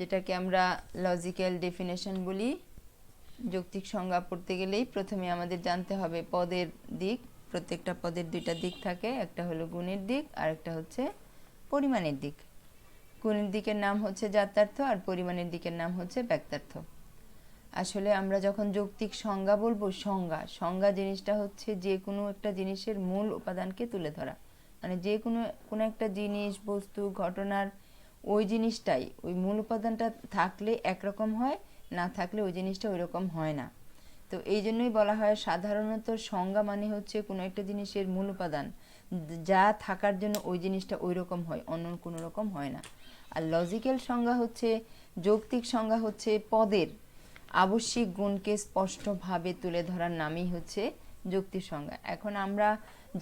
যেটাকে আমরা logical definition বলি, যৌক্তিক সংজ্ঞা পড়তে গেলেই প্রথমে আমাদের জানতে হবে পদের দিক, প্রত্যেকটা পদের দুইটা দিক থাকে, একটা হলো গুণের দিক, আর একটা হচ্ছে পরিমাণের দিক। গুণের দিকের নাম হচ্ছে জাত্যার্থ আর পরিমাণের দিকের নাম হচ্ছে ব্যক্তার্থ। আসলে আমরা যখন যৌক্তিক সংজ্ঞা বলব, সংজ্ঞা সংজ্ঞা জিনিসটা হচ্ছে যে কোনো একটা জিনিসের মূল উপাদানকে তুলে ধরা। মানে যে কোনো কোনো একটা জিনিস, বস্তু, ঘটনার ওই জিনিসটাই। ওই মূল উপাদানটা থাকলে একরকম হয়, না থাকলে ওই জিনিসটা ওই রকম হয় না। তো এই জন্যই বলা হয় সাধারণত সংজ্ঞা মানে হচ্ছে কোনো একটা জিনিসের মূল উপাদান। যা থাকার জন্য ওই জিনিসটা ওই রকম হয়, অন্য কোনো রকম হয় না। আর লজিক্যাল সংজ্ঞা হচ্ছে, যৌক্তিক সংজ্ঞা হচ্ছে পদের আবশ্যিক গুণকে স্পষ্টভাবে তুলে ধরার নামই হচ্ছে যুক্তি সংজ্ঞা। এখন আমরা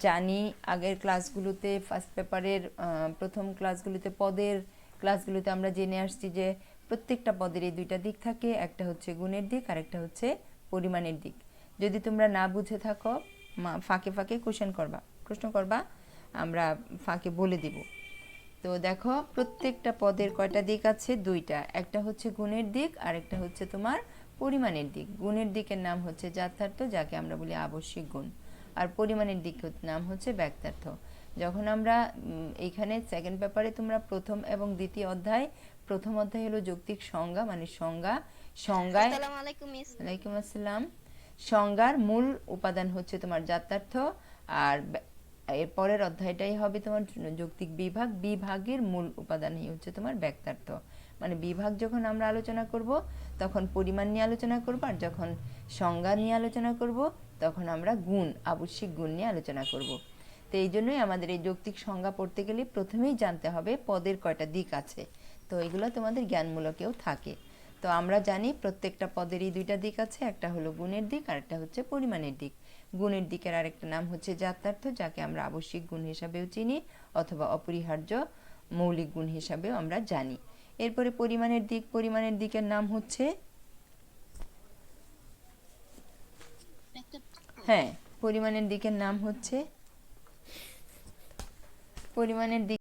জানি আগের ক্লাসগুলোতে ফার্স্ট পেপারের প্রথম ক্লাসগুলোতে পদের ক্লাসগুলোতে আমরা জেনে আসছি যে প্রত্যেকটা পদের এই দুইটা দিক থাকে, একটা হচ্ছে গুণের দিক আর একটা হচ্ছে পরিমাণের দিক। যদি তোমরা না বুঝে থাকো ফাঁকে ফাঁকে কোশ্চেন করবা। প্রশ্ন করবা, আমরা ফাঁকে বলে দিব। তো দেখো, প্রত্যেকটা পদের কয়টা দিক আছে? দুইটা। একটা হচ্ছে গুণের দিক, আর একটা হচ্ছে তোমার পরিমাণের দিক। গুণের দিকের নাম হচ্ছে যাথার্থ, যাকে আমরা বলি আবশ্যিক গুণ। আর পরিমাণের দিক নাম হচ্ছে ব্যক্তার্থ। যখন আমরা এইখানে সেকেন্ড পেপারে তোমরা প্রথম এবং দ্বিতীয় অধ্যায় প্রথম অধ্যায় হলো যৌক্তিক সংজ্ঞা মানে সংজ্ঞা সংজ্ঞায় আসসালামু আলাইকুম আসসালাম। সংজ্ঞার মূল উপাদান হচ্ছে তোমার যাত্রার্থ আর এর পরের অধ্যায়টাই হবে তোমার যৌক্তিক বিভাগ বিভাগের মূল উপাদানই হচ্ছে তোমার ব্যক্তার্থ। মানে বিভাগ যখন আমরা আলোচনা করব তখন পরিমাণ নিয়ে আলোচনা করব আর যখন সংজ্ঞা নিয়ে আলোচনা করব তখন আমরা গুণ, আবশ্যিক গুণ নিয়ে আলোচনা করব। তো এই জন্যই আমাদের এই যৌক্তিক সংজ্ঞা পড়তে গেলে প্রথমেই জানতে হবে পদের কয়টা দিক আছে। তো এগুলো তোমাদের জ্ঞানমূলকেও থাকে। তো আমরা জানি প্রত্যেকটা পদেরই দুইটা দিক আছে, একটা হলো গুণের দিক আর একটা হচ্ছে পরিমাণের দিক। গুণের দিকের আরেকটা নাম হচ্ছে জাত্যার্থ, যাকে আমরা আবশ্যিক গুণ হিসাবেও চিনি অথবা অপরিহার্য মৌলিক গুণ হিসাবেও আমরা জানি। এরপরে পরিমাণের দিক, পরিমাণের দিকের নাম হচ্ছে হ্যাঁ। পরিমাণের দিকের নাম হচ্ছে পরিমাণের দিক